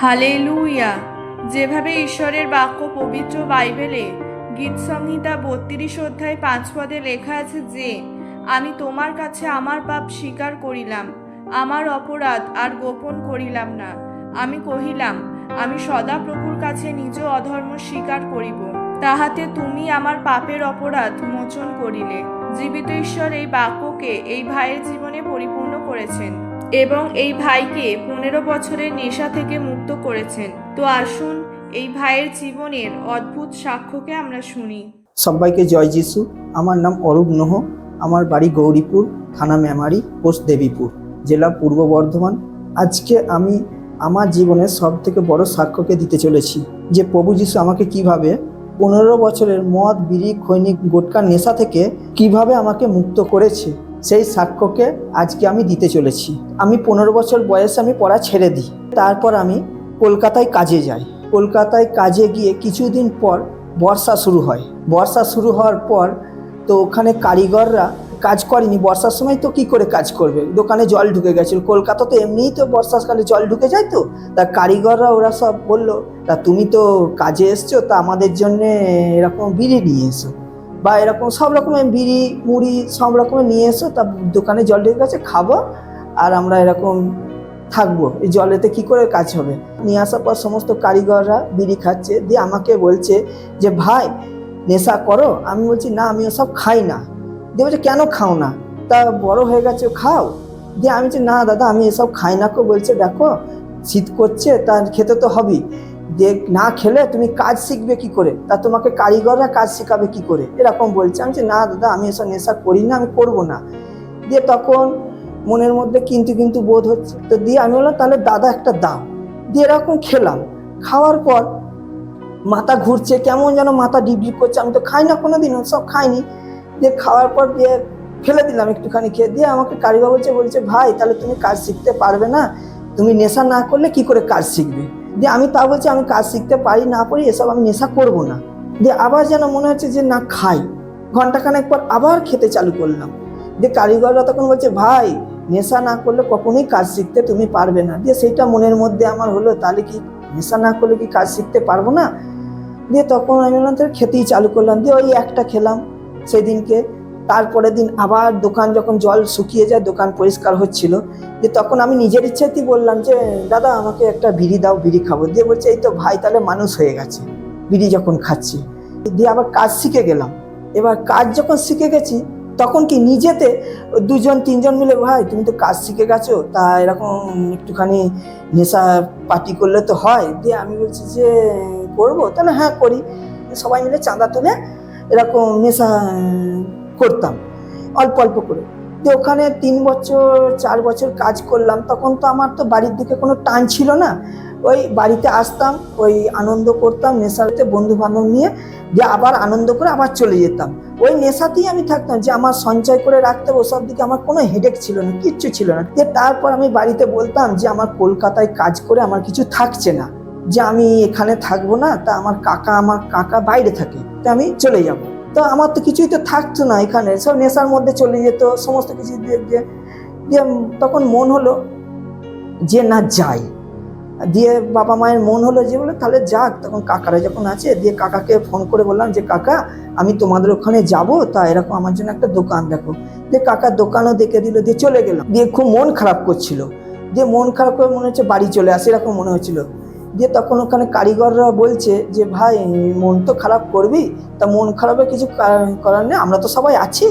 Hallelujah. যেভাবে ঈশ্বরের বাক্য পবিত্র বাইবেলে গীত সংহিতা বত্রিশ অধ্যায় পাঁচ পদে লেখা আছে যে, আমি তোমার কাছে আমার পাপ স্বীকার করিলাম, আমার অপরাধ আর গোপন করিলাম না। আমি কহিলাম, আমি সদা প্রভুর কাছে নিজ অধর্ম স্বীকার করিব। তাহাতে তুমি আমার পাপের অপরাধ মোচন করিলে। জীবিত ঈশ্বর এই বাক্যকে এই ভাইয়ের জীবনে পরিপূর্ণ করেছেন। এবং এই ভাইকে পনেরো বছরের নেশা থেকে মুক্ত করেছেন। তো আসুন, এই ভাইয়ের জীবনের অদ্ভুত সাক্ষ্যকে আমরা শুনি। সবাইকে জয় যিশু। আমার নাম অরূপ নোহ। আমার বাড়ি গৌরীপুর, থানা মেমারি, পোস্ট দেবীপুর, জেলা পূর্ব বর্ধমান। আজকে আমি আমার জীবনের সব থেকে বড় সাক্ষ্যকে দিতে চলেছি যে প্রভু যিশু আমাকে কীভাবে পনেরো বছরের মদ, বিড়ি, খৈনিক, গোটকার নেশা থেকে কীভাবে আমাকে মুক্ত করেছে। সেই সাক্ষ্যকে আজকে আমি দিতে চলেছি। আমি পনেরো বছর বয়সে আমি পড়া ছেড়ে দিই। তারপর আমি কলকাতায় কাজে যাই। কলকাতায় কাজে গিয়ে কিছুদিন পর বর্ষা শুরু হয়। বর্ষা শুরু হওয়ার পর তো ওখানে কারিগররা কাজ করেনি। বর্ষার সময় তো কি করে কাজ করবে? দোকানে জল ঢুকে গেছিল। কলকাতা তো এমনিই তো বর্ষাকালে জল ঢুকে যায় তো। তা কারিগররা ওরা সব বলল, তা তুমি তো কাজে এসছো, তা আমাদের জন্য এরকম বিড়ি নিয়ে এসো। বা এরকম সব রকমের বিড়ি, মুড়ি সব রকমের নিয়ে এসো, তা দোকানে জল ঢুকে গেছে, খাব আর আমরা এরকম থাকব। এই জলেতে কি করে কাজ হবে? নিয়ে আসার পর সমস্ত কারিগররা বিড়ি খাচ্ছে, দিয়ে আমাকে বলছে যে, ভাই, নেশা করো? আমি বলছি, না, আমি ওসব খাই না। দিয়ে বলছে, কেন খাও না? তা বড় হয়ে গেছে, খাও। দিয়ে আমি বলছি, না, দাদা, আমি এসব খাই না কো। বলছে, দেখো, শীত করছে, তা খেতে তো হবেই। দিয়ে না খেলে তুমি কাজ শিখবে কি করে? তা তোমাকে কারিগররা কাজ শেখাবে কি করে? এরকম বলছে। আমি বলছি, না দাদা আমি এসব নেশা করি না আমি করব না। দিয়ে তখন মনের মধ্যে কিন্তু কিন্তু বোধ হচ্ছে। তো দিয়ে আমি বললাম তাহলে দাদা একটা দাও। দিয়ে এরকম খেলাম। খাওয়ার পর মাথা ঘুরছে কেমন যেন মাথা ডিপ করছে। আমি তো খাই না কোনো দিন সব খাইনি। দিয়ে খাওয়ার পর দিয়ে ফেলে দিলাম একটুখানি খেয়ে। দিয়ে আমাকে কারিগর বলছে বলছে ভাই তাহলে তুমি কাজ শিখতে পারবে না। তুমি নেশা না করলে কি করে কাজ শিখবে? দিয়ে আমি তা বলছি, আমি কাজ শিখতে পারি না পারি এসব আমি নেশা করব না। দিয়ে আবার যেন মনে হচ্ছে যে না খাই। ঘন্টাখানেক পর আবার খেতে চালু করলাম। দিয়ে কারিগররা তখন বলছে, ভাই, নেশা না করলে কখনোই কাজ শিখতে তুমি পারবে না। দিয়ে সেইটা মনের মধ্যে আমার হলো, তাহলে কি নেশা না করলে কি কাজ শিখতে পারব না? দিয়ে তখন আমি খেতেই চালু করলাম। দিয়ে ওই একটা খেলাম। সেদিনকে তারপরের দিন আবার দোকান যখন জল শুকিয়ে যায়, দোকান পরিষ্কার হচ্ছিল। যে তখন আমি নিজের ইচ্ছাতেই বললাম যে, দাদা, আমাকে একটা বিড়ি দাও, বিড়ি খাব। দিয়ে বলছে, এই তো ভাই, তাহলে মানুষ হয়ে গেছে, বিড়ি যখন খাচ্ছি। দিয়ে আবার কাজ শিখে গেলাম। এবার কাজ যখন শিখে গেছি, তখন কি নিজেতে দুজন, তিনজন মিলে, ভাই, তুমি তো কাজ শিখে গেছো, তা এরকম একটুখানি নেশা পার্টি করলে তো হয়? দিয়ে আমি বলছি যে, করব। তাহলে হ্যাঁ করি। সবাই মিলে চাঁদা তুলে এরকম নেশা করতাম, অল্প অল্প করে। দিয়ে ওখানে তিন বছর, চার বছর কাজ করলাম, তখন তো আমার তো বাড়ির দিকে কোনো টান ছিল না। ওই বাড়িতে আসতাম, ওই আনন্দ করতাম নেশাতে বন্ধু বান্ধব নিয়ে যে আবার আনন্দ করে আবার চলে যেতাম। ওই নেশাতেই আমি থাকতাম যে আমার সঞ্চয় করে রাখতে ওসব দিকে আমার কোনো হেডেক ছিল না, কিচ্ছু ছিল না। দিয়ে তারপর আমি বাড়িতে বলতাম যে আমার কলকাতায় কাজ করে আমার কিছু থাকছে না, যে আমি এখানে থাকব না, তা আমার কাকা আমার কাকা বাইরে থাকে, তা আমি চলে যাব। তো আমার তো কিছুই তো থাকতো না এখানে। সব নেশার মধ্যে চলে যেত, সমস্ত কিছু দিয়ে দিয়ে তখন মন হলো যে না যাই। দিয়ে বাবা মায়ের মন হলো যে বলে তাহলে যাক, তখন কাকারা যখন আছে দিয়ে কাকাকে ফোন করে বললাম যে, কাকা, আমি তোমাদের ওখানে যাব, তা এরকম আমার জন্য একটা দোকান দেখো। দিয়ে কাকার দোকানও দেখে দিল, দিয়ে চলে গেলাম। দিয়ে খুব মন খারাপ করছিল। দিয়ে মন খারাপ করে মনে হচ্ছে বাড়ি চলে আসে, এরকম মনে হচ্ছিল। দিয়ে তখন ওখানে কারিগররা বলছে যে, ভাই, মন তো খারাপ করবি, তা মন খারাপের কিছু করার নেই, আমরা তো সবাই আছি।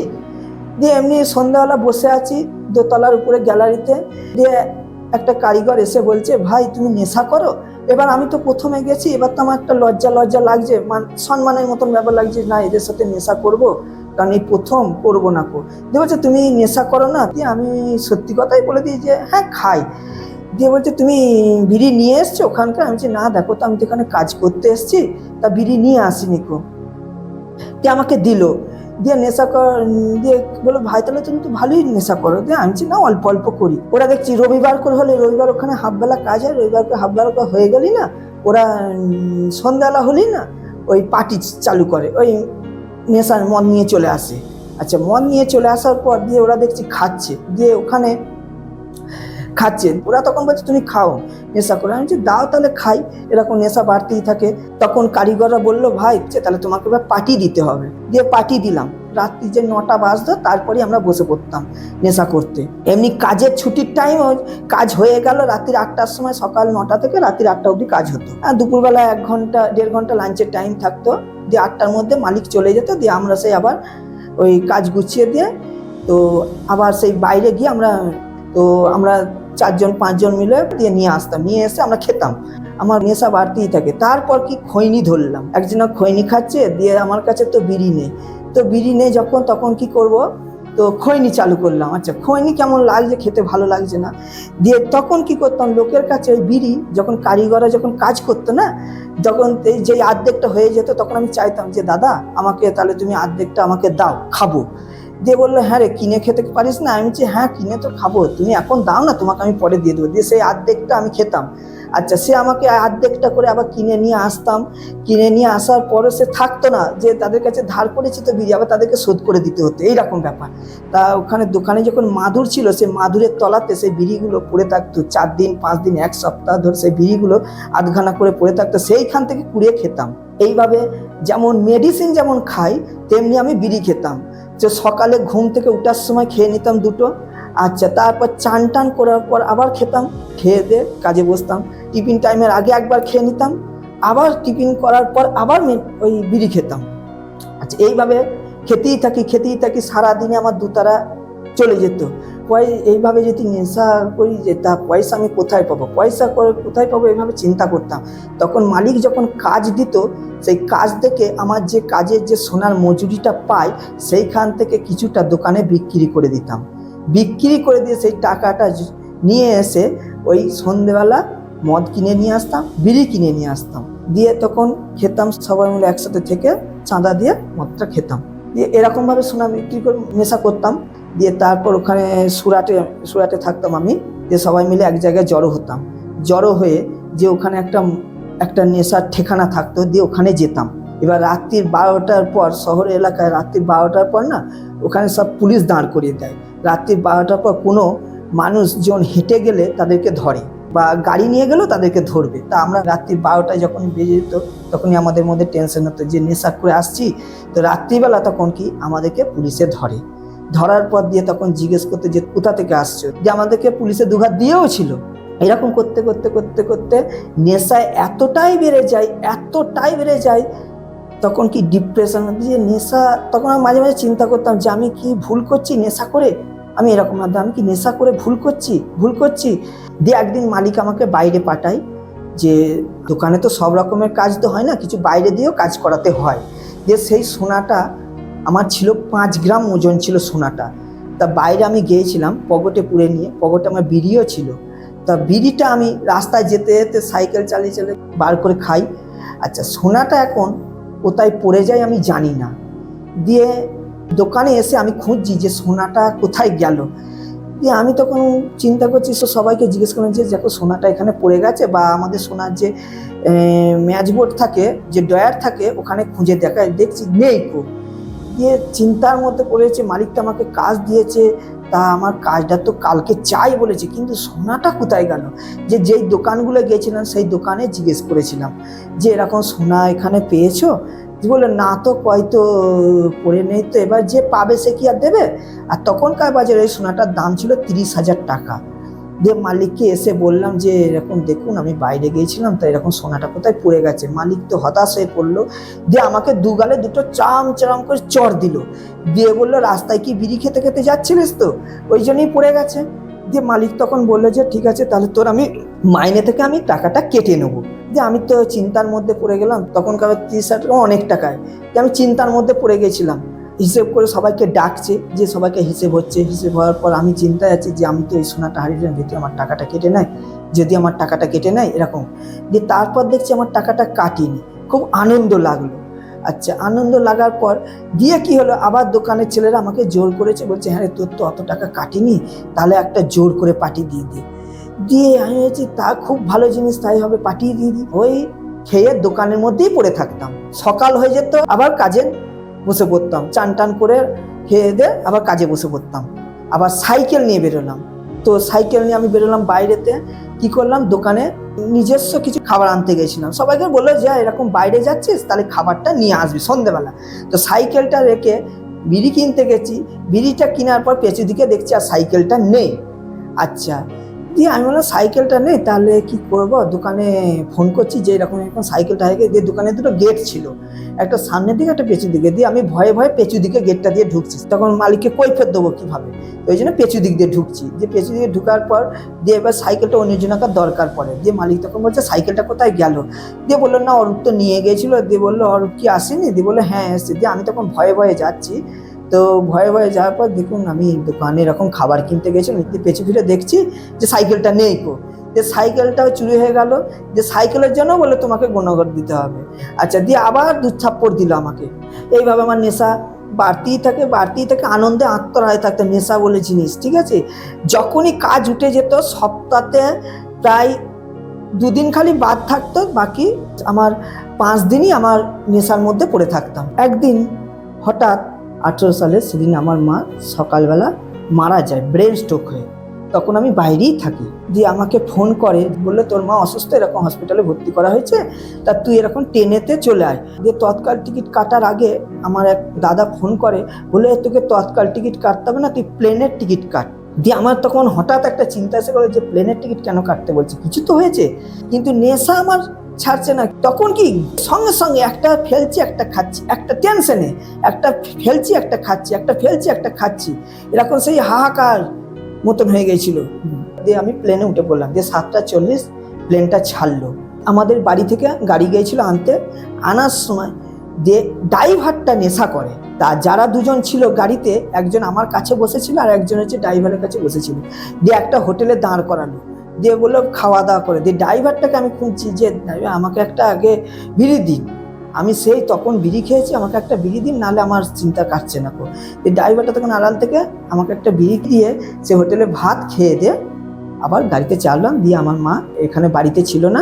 দিয়ে এমনি সন্ধ্যাবেলা বসে আছি দোতলার উপরে গ্যালারিতে। দিয়ে একটা কারিগর এসে বলছে, ভাই, তুমি নেশা করো? এবার আমি তো প্রথমে গেছি, এবার তো আমার একটা লজ্জা লজ্জা লাগছে, মান, সম্মানের মতন ব্যাপার লাগছে, না, এদের সাথে নেশা করব, কারণ এই প্রথম করব না কো। দিয়ে বলছে, তুমি নেশা করো না? দিয়ে আমি সত্যি কথাই বলে দিই যে হ্যাঁ খাই। দিয়ে বলছে তুমি বিড়ি নিয়ে এসছো ওখানকার? আমি বলছি না দেখো তো আমি তো এখানে কাজ করতে এসেছি তা বিড়ি নিয়ে আসিনি কো। দিয়ে আমাকে দিল। দিয়ে নেশা কর দিয়ে বলো ভাই তাহলে তুমি তো ভালোই নেশা করো। দিয়ে বলছি, না অল্প অল্প করি। ওরা দেখছি রবিবার করে হলে রবিবার ওখানে হাফবেলা কাজ হয় রবিবার করে হাফবেলা করে হয়ে গেলি না ওরা সন্ধ্যাবেলা হলেই না ওই পার্টি চালু করে ওই নেশার মদ নিয়ে চলে আসে। আচ্ছা মদ নিয়ে চলে আসার পর দিয়ে ওরা দেখছি খাচ্ছে। দিয়ে ওখানে খাচ্ছে ওরা তখন বলছে, তুমি খাও, নেশা করে। আমি দাও তাহলে খাই। এরকম নেশা বাড়তেই থাকে। তখন কারিগররা বলল, ভাই যে তাহলে তোমাকে এবার পার্টি দিতে হবে। দিয়ে পার্টি দিলাম। রাত্রি যে নটা বাজতো তারপরে আমরা বসে পড়তাম নেশা করতে। এমনি কাজের ছুটির টাইম কাজ হয়ে গেল, রাত্রির আটটার সময় সকাল নটা থেকে রাত্রির আটটা অবধি কাজ হতো। আর দুপুরবেলা এক ঘণ্টা, দেড় ঘণ্টা লাঞ্চের টাইম থাকতো। দিয়ে আটটার মধ্যে মালিক চলে যেত, দিয়ে আমরা সেই আবার ওই কাজ গুছিয়ে দিয়ে, তো আবার সেই বাইরে গিয়ে আমরা তো আমরা চারজন, পাঁচজন মিলে দিয়ে নিয়ে আসতাম, নিয়ে এসে আমরা খেতাম। আমার নেশা বাড়তেই থাকে। তারপর কি খৈনি ধরলাম। একজনা খৈনি খাচ্ছে, দিয়ে আমার কাছে তো বিড়ি নেই। তো বিড়ি নেই যখন, তখন কি করব? তো খৈনি চালু করলাম। আচ্ছা খৈনি কেমন লাগছে? খেতে ভালো লাগছে না। দিয়ে তখন কি করতাম? লোকের কাছে ওই বিড়ি যখন কারিগররা যখন কাজ করতো না, যখন এই যে আর্ধেকটা হয়ে যেত, তখন আমি চাইতাম যে, দাদা, আমাকে তাহলে তুমি আর্ধেকটা আমাকে দাও, খাব। দিয়ে বলল হ্যাঁ রে, কিনে খেতে পারিস না? আমি বলছি হ্যাঁ কিনে তো খাব। তুমি এখন দাও না, তোমাকে আমি পরে দিয়ে দেবো। দিয়ে সেই আর্ধেকটা আমি খেতাম। আচ্ছা সে আমাকে আর্ধেকটা করে আবার কিনে নিয়ে আসতাম। কিনে নিয়ে আসার পরে সে থাকতো না, যে তাদের কাছে ধার করেছি তো বিড়ি, আবার তাদেরকে শোধ করে দিতে হতো। এইরকম ব্যাপার। তা ওখানে দোকানে যখন মাদুর ছিল, সে মাদুরের তলাতে সেই বিড়িগুলো পড়ে থাকতো। চার দিন, পাঁচ দিন, এক সপ্তাহ ধরে সেই বিড়িগুলো আধখানা করে পড়ে থাকতো। সেইখান থেকে কুড়িয়ে খেতাম। এইভাবে যেমন মেডিসিন যেমন খাই, তেমনি আমি বিড়ি খেতাম। যে সকালে ঘুম থেকে উঠার সময় খেয়ে নিতাম দুটো। আচ্ছা তারপর চান টান করার পর আবার খেতাম, খেয়ে দিয়ে কাজে বসতাম। টিফিন টাইমের আগে একবার খেয়ে নিতাম, আবার টিফিন করার পর আবার ওই বিড়ি খেতাম। আচ্ছা এইভাবে খেতেই থাকি খেতেই থাকি, সারাদিনে আমার দুতারা চলে যেত। পয় এইভাবে যদি নেশা করি যে তা পয়সা আমি কোথায় পাবো? পয়সা করে কোথায় পাবো এইভাবে চিন্তা করতাম। তখন মালিক যখন কাজ দিত, সেই কাজ থেকে আমার যে কাজের যে সোনার মজুরিটা পাই, সেইখান থেকে কিছুটা দোকানে বিক্রি করে দিতাম। বিক্রি করে দিয়ে সেই টাকাটা নিয়ে এসে ওই সন্ধেবেলা মদ কিনে নিয়ে আসতাম, বিড়ি কিনে নিয়ে আসতাম। দিয়ে তখন খেতাম সবাই মিলে একসাথে থেকে চাঁদা দিয়ে মদটা খেতাম। দিয়ে এরকমভাবে সোনা বিক্রি করে নেশা করতাম। দিয়ে তারপর ওখানে সুরাটে সুরাটে থাকতাম আমি দিয়ে সবাই মিলে এক জায়গায় জড়ো হতাম। জড়ো হয়ে যে ওখানে একটা একটা নেশার ঠিকানা থাকতো, দিয়ে ওখানে যেতাম। এবার রাত্রির বারোটার পর শহর এলাকায় রাত্রির বারোটার পর না, ওখানে সব পুলিশ দাঁড় করিয়ে দেয়। রাত্রির বারোটার পর কোনো মানুষজন হেঁটে গেলে তাদেরকে ধরে বা গাড়ি নিয়ে গেলেও তাদেরকে ধরবে। তা আমরা রাত্রির বারোটায় যখন বেজে যেত, তখনই আমাদের মধ্যে টেনশন হতো যে নেশা করে আসছি। তো রাত্রিবেলা তখন কি আমাদেরকে পুলিশে ধরে। ধরার পর দিয়ে তখন জিজ্ঞেস করতে যে কোথা থেকে আসছো? যে আমাদেরকে পুলিশে দুঘাত দিয়েও ছিল। এরকম করতে করতে করতে করতে নেশায় এতটাই বেড়ে যায় এতটাই বেড়ে যায় তখন কি ডিপ্রেশন যে নেশা তখন আমি মাঝে মাঝে চিন্তা করতাম যে আমি কি ভুল করছি নেশা করে? আমি এরকম ভাবতাম, আমি কি নেশা করে ভুল করছি? ভুল করছি? দিয়ে একদিন মালিক আমাকে বাইরে পাঠায় যে দোকানে তো সব রকমের কাজ তো হয় না কিছু বাইরে দিয়েও কাজ করাতে হয়। যে সেই সোনাটা আমার ছিল পাঁচ গ্রাম ওজন ছিল সোনাটা। তা বাইরে আমি গিয়েছিলাম পকেটে পুরে নিয়ে, পকেটে আমার বিড়িও ছিল। তা বিড়িটা আমি রাস্তায় যেতে যেতে সাইকেল চালিয়ে চালিয়ে বার করে খাই। আচ্ছা সোনাটা এখন কোথায় পড়ে যায় আমি জানি না। দিয়ে দোকানে এসে আমি খুঁজছি যে সোনাটা কোথায় গেল। দিয়ে আমি তখন চিন্তা করছি তো সবাইকে জিজ্ঞেস করলাম যে, দেখো, সোনাটা এখানে পড়ে গেছে বা আমাদের সোনার যে ম্যাচবোর্ড থাকে, যে ডয়ার থাকে, ওখানে খুঁজে দেখা, দেখছি নেই কো দিয়ে চিন্তার মধ্যে পড়েছে মালিকটা আমাকে কাজ দিয়েছে, তা আমার কাজটা তো কালকে চাই বলেছে, কিন্তু সোনাটা কোথায় গেল? যে যেই দোকানগুলো গিয়েছিলাম সেই দোকানে জিজ্ঞেস করেছিলাম, যে এরকম সোনা এখানে পেয়েছ? যে বলল, না তো হয়তো পড়ে নেই তো, এবার যে পাবে সে কি আর দেবে? আর তখনকার বাজারে সোনাটার দাম ছিল তিরিশ হাজার টাকা। দিয়ে মালিককে এসে বললাম যে, এরকম দেখুন, আমি বাইরে গিয়েছিলাম, তো এরকম সোনাটা কোথায় পড়ে গেছে? মালিক তো হতাশ হয়ে পড়ল। দিয়ে আমাকে দুগালে দুটো চাম চাম করে চর দিল। দিয়ে বলল, রাস্তায় কি বিড়ি খেতে খেতে যাচ্ছিলিস তো? ওই জন্যই পড়ে গেছে। দিয়ে মালিক তখন বলল যে, ঠিক আছে, তাহলে তোর আমি মাইনে থেকে আমি টাকাটা কেটে নেব। যে আমি তো চিন্তার মধ্যে পড়ে গেলাম। তখনকার হাজার টাকা অনেক টাকায়। যে আমি চিন্তার মধ্যে পড়ে গেছিলাম। হিসেব করে সবাইকে ডাকছে যে সবাইকে হিসেব হচ্ছে। হিসেব হওয়ার পর আমি চিন্তায় আছি যে আমি তো এই সোনাটা হারিয়ে দিলাম যদি আমার টাকাটা কেটে নেয়। যদি আমার টাকাটা কেটে নেয় এরকম। দিয়ে তারপর দেখছি আমার টাকাটা কাটিনি। খুব আনন্দ লাগল। আচ্ছা আনন্দ লাগার পর দিয়ে কি হলো? আবার দোকানের ছেলেরা আমাকে জোর করেছে বলছে হ্যাঁ রে, তোর তো অত টাকা কাটিনি তাহলে একটা জোর করে পাঠিয়ে দিয়ে দে। দিয়ে আমি বলছি তা খুব ভালো জিনিস তাই হবে পাঠিয়ে দিয়ে দিই ওই খেয়ে দোকানের মধ্যেই পড়ে থাকতাম। সকাল হয়ে যেত আবার কাজে বসে পড়তাম। চান টান করে খেয়ে দিয়ে আবার কাজে বসে পড়তাম। আবার সাইকেল নিয়ে বেরোলাম। তো সাইকেল নিয়ে আমি বেরোলাম বাইরেতে। কি করলাম? দোকানে নিজস্ব কিছু খাবার আনতে গেছিলাম। সবাইকে বলল যে, এরকম বাইরে যাচ্ছিস, তাহলে খাবারটা নিয়ে আসবি সন্ধেবেলা। তো সাইকেলটা রেখে বিড়ি কিনতে গেছি। বিড়িটা কেনার পর পেছু দিকে দেখছি আর সাইকেলটা নেই। আচ্ছা দিয়ে আমি বললাম সাইকেলটা নেই, তাহলে কি করব? দোকানে ফোন করছি যে এরকম এরকম সাইকেলটা হয়ে দিয়ে দোকানে দুটো গেট ছিল। একটা সামনের দিকে, একটা পেছু দিকে দিয়ে আমি ভয়ে ভয়ে পেছু দিকে গেটটা দিয়ে ঢুকছি। তখন মালিককে কৈফের দেবো কীভাবে? ওই জন্য পেছু দিক দিয়ে ঢুকছি। যে পেছু দিকে ঢুকার পর দিয়ে এবার সাইকেলটা অন্যজনকার দরকার পড়ে। দিয়ে মালিক তখন বলছে, সাইকেলটা কোথায় গেল? দিয়ে বলল, না, অরূপ তো নিয়ে গেছিল। দিয়ে বলল, অরূপ কি আসেনি? দিয়ে বলল হ্যাঁ এসছে। দিয়ে আমি তখন ভয়ে ভয়ে যাচ্ছি। তো ভয়ে ভয়ে যাওয়ার পর দেখুন আমি দোকানে এরকম খাবার কিনতে গেছিলাম পেছু ফিরে দেখছি যে সাইকেলটা নেই কো। যে সাইকেলটাও চুরি হয়ে গেল, যে সাইকেলের জন্য বলে তোমাকে গণগর দিতে হবে। আচ্ছা দিয়ে আবার দু থাপ্পড় দিল আমাকে। এইভাবে আমার নেশা বাড়তেই থাকে বাড়তেই থাকে, আনন্দে আত্মরায় থাকতে নেশা বলে জিনিস, ঠিক আছে? যখনই কাজ উঠে যেত সপ্তাহে প্রায় দুদিন খালি বাদ থাকতো, বাকি আমার পাঁচ দিনই আমার নেশার মধ্যে পড়ে থাকতাম। একদিন হঠাৎ আঠেরো সালে সেদিন আমার মা সকালবেলা মারা যায় ব্রেন স্ট্রোক হয়ে। তখন আমি বাইরেই থাকি। দিয়ে আমাকে ফোন করে, বলল, তোর মা অসুস্থ, এরকম হসপিটালে ভর্তি করা হয়েছে, তা তুই এরকম ট্রেনেতে চলে আয়। দিয়ে তৎকাল টিকিট কাটার আগে আমার এক দাদা ফোন করে বলে তোকে তৎকাল টিকিট কাটতে হবে না, তুই প্লেনের টিকিট কাট। দিয়ে আমার তখন হঠাৎ একটা চিন্তা এসে গেলো যে প্লেনের টিকিট কেন কাটতে বলছে? কিছু তো হয়েছে। কিন্তু নেশা আমার ছাড়ছে না। তখন কি সঙ্গে সঙ্গে একটা ফেলছি, একটা খাচ্ছি, একটা টেনশনে একটা ফেলছি, একটা খাচ্ছি, একটা ফেলছি, একটা খাচ্ছি। এরকম সেই হাহাকার মতন হয়ে গেছিল। দিয়ে আমি প্লেনে উঠে পড়লাম। দিয়ে সাতটা চল্লিশ প্লেনটা ছাড়লো। আমাদের বাড়ি থেকে গাড়ি গিয়েছিল আনতে। আনার সময় দিয়ে ড্রাইভারটা নেশা করে। তা যারা দুজন ছিল গাড়িতে, একজন আমার কাছে বসেছিল আর একজন হচ্ছে ড্রাইভারের কাছে বসেছিল। দিয়ে একটা হোটেলে দাঁড় করালো। দিয়ে বলল, খাওয়া দাওয়া করে দিয়ে ড্রাইভারটাকে আমি খুঁজছি যে, ড্রাইভার, আমাকে একটা আগে বিড়ি দিন। আমি সেই তখন বিড়ি খেয়েছি, আমাকে একটা বিড়ি দিন, নাহলে আমার চিন্তা কাটছে না কো ড্রাইভারটা তখন আড়াল থেকে আমাকে একটা বিড়ি দিয়ে সে হোটেলে ভাত খেয়ে দিয়ে আবার গাড়িতে চাললাম, দিয়ে আমার মা এখানে বাড়িতে ছিল না,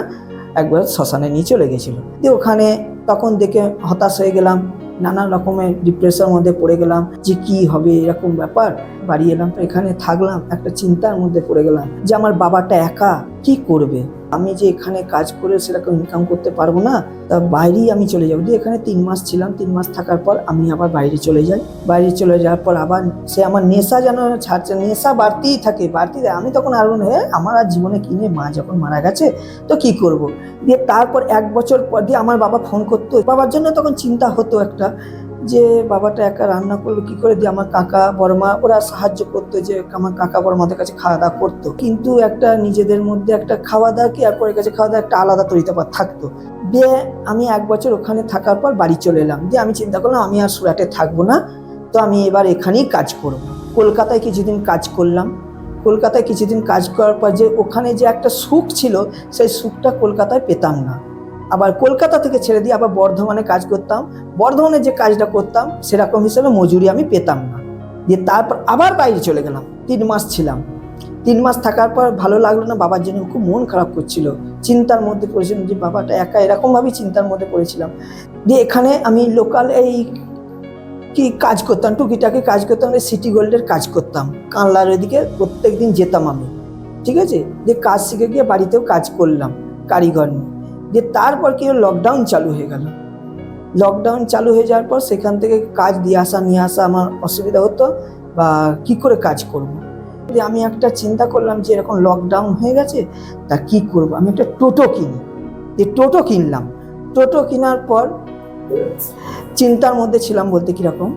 একবার শ্মশানে নিয়ে চলে গেছিল। দিয়ে ওখানে তখন দেখে হতাশ হয়ে গেলাম। নানা রকমের ডিপ্রেশনের মধ্যে পড়ে গেলাম যে কি হবে, এরকম ব্যাপার। বাড়ি এলাম এখানে থাকলাম, একটা চিন্তার মধ্যে পড়ে গেলাম যে আমার বাবাটা একা কি করবে? আমি যে এখানে কাজ করে সেরকম ইনকাম করতে পারব না, তা বাইরেই আমি চলে যাব। দিয়ে এখানে তিন মাস ছিলাম, তিন মাস থাকার পর আমি আবার বাইরে চলে যাই। বাইরে চলে যাওয়ার পর আবার সে আমার নেশা যেন ছাড়ছে, নেশা বাড়তেই থাকে বাড়তেই থাকে। আমি তখন আরও হয়ে আমার আর জীবনে কিনে মা যখন মারা গেছে, তো কি করব। দিয়ে তারপর এক বছর পর দিয়ে আমার বাবা ফোন করতো। বাবার জন্য তখন চিন্তা হতো একটা যে বাবাটা একা রান্না করবে কি করে দিয়ে আমার কাকা বড়মা, ওরা সাহায্য করতো যে আমার কাকা বড়মাদের কাছে খাওয়া দাওয়া করতো। কিন্তু একটা নিজেদের মধ্যে একটা খাওয়া দাওয়া কি, আর পরের কাছে খাওয়া দাওয়া একটা আলাদা তরিতাপাত থাকতো। দিয়ে আমি এক বছর ওখানে থাকার পর বাড়ি চলে এলাম। দিয়ে আমি চিন্তা করলাম, আমি আর সুরাটে থাকব না, তো আমি এবার এখানেই কাজ করব। কলকাতায় কিছুদিন কাজ করলাম। কলকাতায় কিছুদিন কাজ করার পর যে ওখানে যে একটা সুখ ছিল, সেই সুখটা কলকাতায় পেতাম না। আবার কলকাতা থেকে ছেড়ে দিয়ে আবার বর্ধমানে কাজ করতাম। বর্ধমানে যে কাজটা করতাম, সেরকম হিসেবে মজুরি আমি পেতাম না। দিয়ে তারপর আবার বাইরে চলে গেলাম। তিন মাস ছিলাম। তিন মাস থাকার পর ভালো লাগল না, বাবার জন্য খুব মন খারাপ করছিল। চিন্তার মধ্যে পড়েছিলাম যে বাবাটা একা এরকমভাবেই চিন্তার মধ্যে পড়েছিলাম। দিয়ে এখানে আমি লোকাল এই কি কাজ করতাম, টুকিটাকি কাজ করতাম সিটি গোল্ডের কাজ করতাম। কানলার ওইদিকে প্রত্যেক দিন যেতাম আমি। ঠিক আছে? দিয়ে কাজ শিখে গিয়ে বাড়িতেও কাজ করলাম, কারিগর নিয়ে। দিয়ে তারপর কি লকডাউন চালু হয়ে গেল। লকডাউন চালু হয়ে যাওয়ার পর সেখান থেকে কাজ দিয়ে আসা, নিয়ে আসা আমার অসুবিধা হতো বা কি করে কাজ করব। দিয়ে আমি একটা চিন্তা করলাম যে এরকম লকডাউন হয়ে গেছে, তা কি করব? আমি একটা টোটো কিনি। দিয়ে টোটো কিনলাম। টোটো কেনার পর চিন্তার মধ্যে ছিলাম বলতে কীরকম?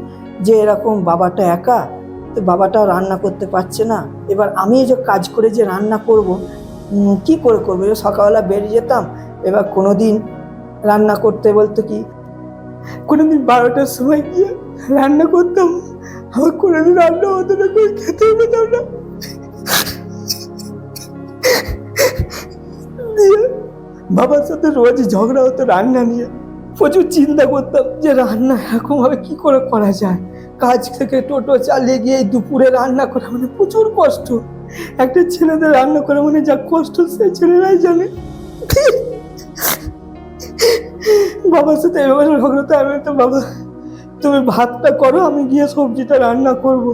যে এরকম বাবাটা একা, তো বাবাটা রান্না করতে পারছে না। এবার আমি যে কাজ করে যে রান্না করব কি করে করব? সকালবেলা বেরিয়ে যেতাম এবার কোনো দিন রান্না করতে বলতো কি? কোনো দিন বারোটার সময় গিয়ে রান্না করতাম আমার কোনো দিন রান্না হতো না করে খেতে পেতাম না। বাবার সাথে রোজ ঝগড়া হতো রান্না নিয়ে। প্রচুর চিন্তা করতাম যে রান্না এরকমভাবে কি করে করা যায়? কাজ থেকে টোটো চালিয়ে গিয়ে দুপুরে রান্না করা মানে প্রচুর কষ্ট। একটা ছেলেদের রান্না করা মানে যা কষ্ট সেই ছেলেরাই জানে। বাবার সাথে এভাবে ঝগড়াতে আমি তো বাবা, তুমি ভাতটা করো, আমি গিয়ে সবজিটা রান্না করব।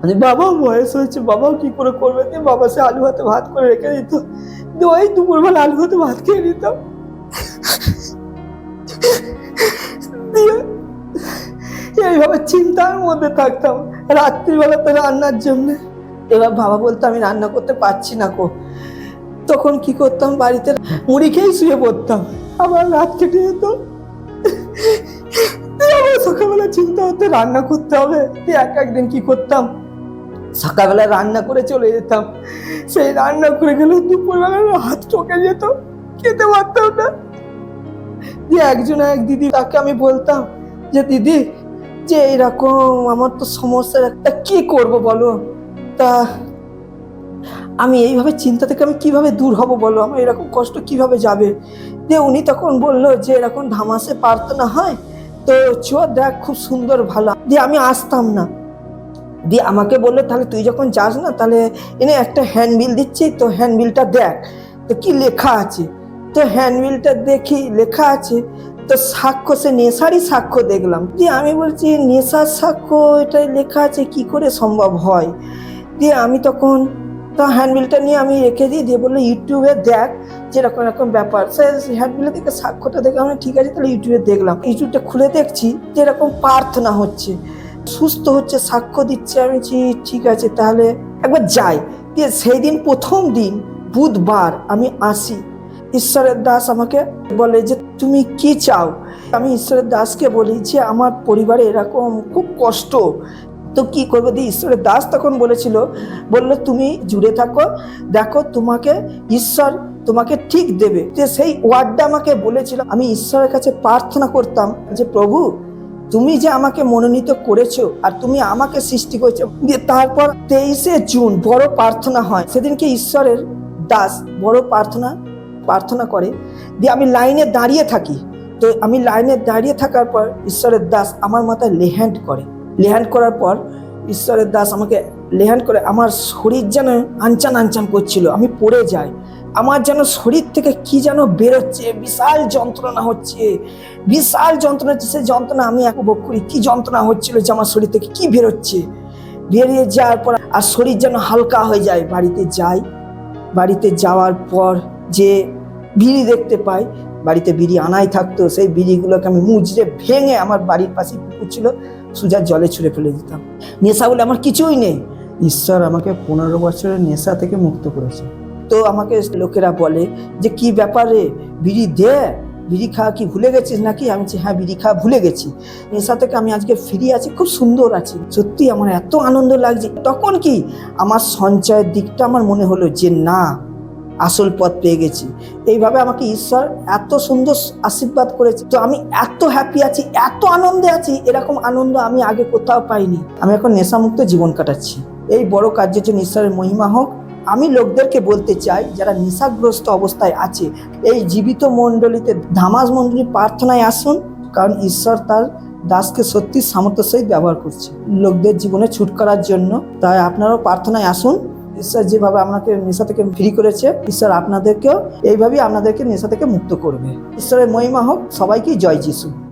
মানে বাবা বয়স হয়েছে, বাবাও কি করে করবে দিয়ে বাবা সে আলু হাতে ভাত করে রেখে দিত। দিয়ে ওই দুপুরবেলা আলু ভাতে ভাত খেয়ে নিতাম এইভাবে চিন্তার মধ্যে থাকতাম। রাত্রিবেলা তো রান্নার জন্য। এবার বাবা বলতো, আমি রান্না করতে পারছি না কো তখন কি করতাম? বাড়িতে মুড়ি খেয়েই শুয়ে পড়তাম। আবার রাত কেটে যেত। সকালবেলা চিন্তা হতো, রান্না করতে হবে। এক একদিন কি করতাম? সকালবেলা রান্না করে চলে যেতাম। সেই রান্না করে গেলে দুপুরবেলা হাত ঠকে যেত। খেতে পারতাম না। দিয়ে একজন এক দিদি, তাকে আমি বলতাম যে, দিদি, যে এরকম আমার তো সমস্যা একটা কি করব বলো? তা আমি এইভাবে চিন্তা থেকে আমি কীভাবে দূর হব বলো? আমার এরকম কষ্ট কীভাবে যাবে? দিয়ে উনি তখন বলল যে, এরকম ধামাসে প্রার্থনা হয়। তো চ দেখ, খুব সুন্দর ভালো। দিয়ে আমি আসতাম না। দিয়ে আমাকে বলল, তাহলে তুই যখন যাস না, তাহলে এনে একটা হ্যান্ডবিল দিচ্ছি। তো হ্যান্ডবিলটা দেখ। তো কি লেখা আছে? তো হ্যান্ডবিলটা দেখি, লেখা আছে, তো সাক্ষ্য, সে নেশারই সাক্ষ্য দেখলাম। দিয়ে আমি বলছি, নেশার সাক্ষ্য, এটাই লেখা আছে, কি করে সম্ভব হয়? দিয়ে আমি তখন তো হ্যান্ডবিলটা নিয়ে আমি রেখে দিই, দিয়ে বলল ইউটিউবে দেখ যেরকম এরকম ব্যাপার। সে হ্যান্ডবিলে দেখে সাক্ষ্যটা দেখে আমি, ঠিক আছে, তাহলে ইউটিউবে দেখলাম। ইউটিউবটা খুলে দেখছি যে এরকম প্রার্থনা হচ্ছে। সুস্থ হচ্ছে, সাক্ষ্য দিচ্ছে। আমি ঠিক আছে, তাহলে একবার যাই। দিয়ে সেই দিন প্রথম দিন, বুধবার আমি আসি। ঈশ্বরের দাস আমাকে বলে যে, তুমি কি চাও? আমি ঈশ্বরের দাসকে বলি যে, আমার পরিবারে এরকম খুব কষ্ট তো কি করব? দিয়ে ঈশ্বরের দাস তখন বলেছিল, বলল, তুমি জুড়ে থাকো, দেখো তোমাকে ঈশ্বর তোমাকে ঠিক দেবে। যে সেই ওয়ার্ডটা আমাকে বলেছিল, আমি ঈশ্বরের কাছে প্রার্থনা করতাম যে, প্রভু, তুমি যে আমাকে মনোনীত করেছ আর তুমি আমাকে সৃষ্টি করেছ, দিয়ে তারপর তেইশে জুন বড় প্রার্থনা হয়। সেদিনকে ঈশ্বরের দাস বড় প্রার্থনা প্রার্থনা করে। দিয়ে আমি লাইনে দাঁড়িয়ে থাকি। তো আমি লাইনে দাঁড়িয়ে থাকার পর ঈশ্বরের দাস আমার মাথায় লেহ্যান্ড করে। লেহ্যান্ড করার পর ঈশ্বরের দাস আমাকে লেহ্যান্ড করে আমার শরীর যেন আনচান আনচান করছিল, আমি পড়ে যাই। আমার যেন শরীর থেকে কি যেন বেরোচ্ছে, বিশাল যন্ত্রণা হচ্ছে। বিশাল যন্ত্রণা হচ্ছে, সেই যন্ত্রণা আমি উপভোগ করি। কি যন্ত্রণা হচ্ছিল যে আমার শরীর থেকে কি বেরোচ্ছে? বেরিয়ে যাওয়ার পর আর শরীর যেন হালকা হয়ে যায়। বাড়িতে যাই, বাড়িতে যাওয়ার পর যে বিড়ি দেখতে পাই, বাড়িতে বিড়ি আনাই থাকতো, সেই বিড়িগুলোকে আমি মুজড়ে ভেঙে আমার বাড়ির পাশে পুকুর ছিল। সুজার জলে ছুঁড়ে ফেলে দিতাম। নেশা বলে আমার কিছুই নেই। ঈশ্বর আমাকে পনেরো বছরের নেশা থেকে মুক্ত করেছে। তো আমাকে লোকেরা বলে যে, কি ব্যাপারে? বিড়ি দে? বিড়ি খাওয়া কি ভুলে গেছিস নাকি? আমি হ্যাঁ বিড়ি খাওয়া ভুলে গেছি। নেশা থেকে আমি আজকে ফিরে আছি, খুব সুন্দর আছি। সত্যি আমার এত আনন্দ লাগছে। তখন কি? আমার সঞ্চয়ের দিকটা আমার মনে হলো যে, না আসল পথ পেয়ে গেছি। এইভাবে আমাকে ঈশ্বর এত সুন্দর আশীর্বাদ করেছে। তো আমি এত হ্যাপি আছি, এত আনন্দে আছি, এরকম আনন্দ আমি আগে কোথাও পাইনি। আমি এখন নেশামুক্ত জীবন কাটাচ্ছি। এই বড় কার্যের জন্য ঈশ্বরের মহিমা হোক। আমি লোকদেরকে বলতে চাই, যারা নেশাগ্রস্ত অবস্থায় আছে, এই জীবিত মণ্ডলীতে, ধামাজ মণ্ডলী প্রার্থনায় আসুন। কারণ ঈশ্বর তার দাসকে সত্যি সামর্থ্য সহিত ব্যবহার করছে। লোকদের জীবনে ছুটকারার জন্য তাই আপনারাও প্রার্থনায় আসুন। ঈশ্বর যেভাবে আপনাকে নেশা থেকে ফ্রি করেছে, ঈশ্বর আপনাদেরকেও এইভাবেই আপনাদেরকে নেশা থেকে মুক্ত করবে। ঈশ্বরের মহিমা হোক, সবাইকেই জয় যিশু।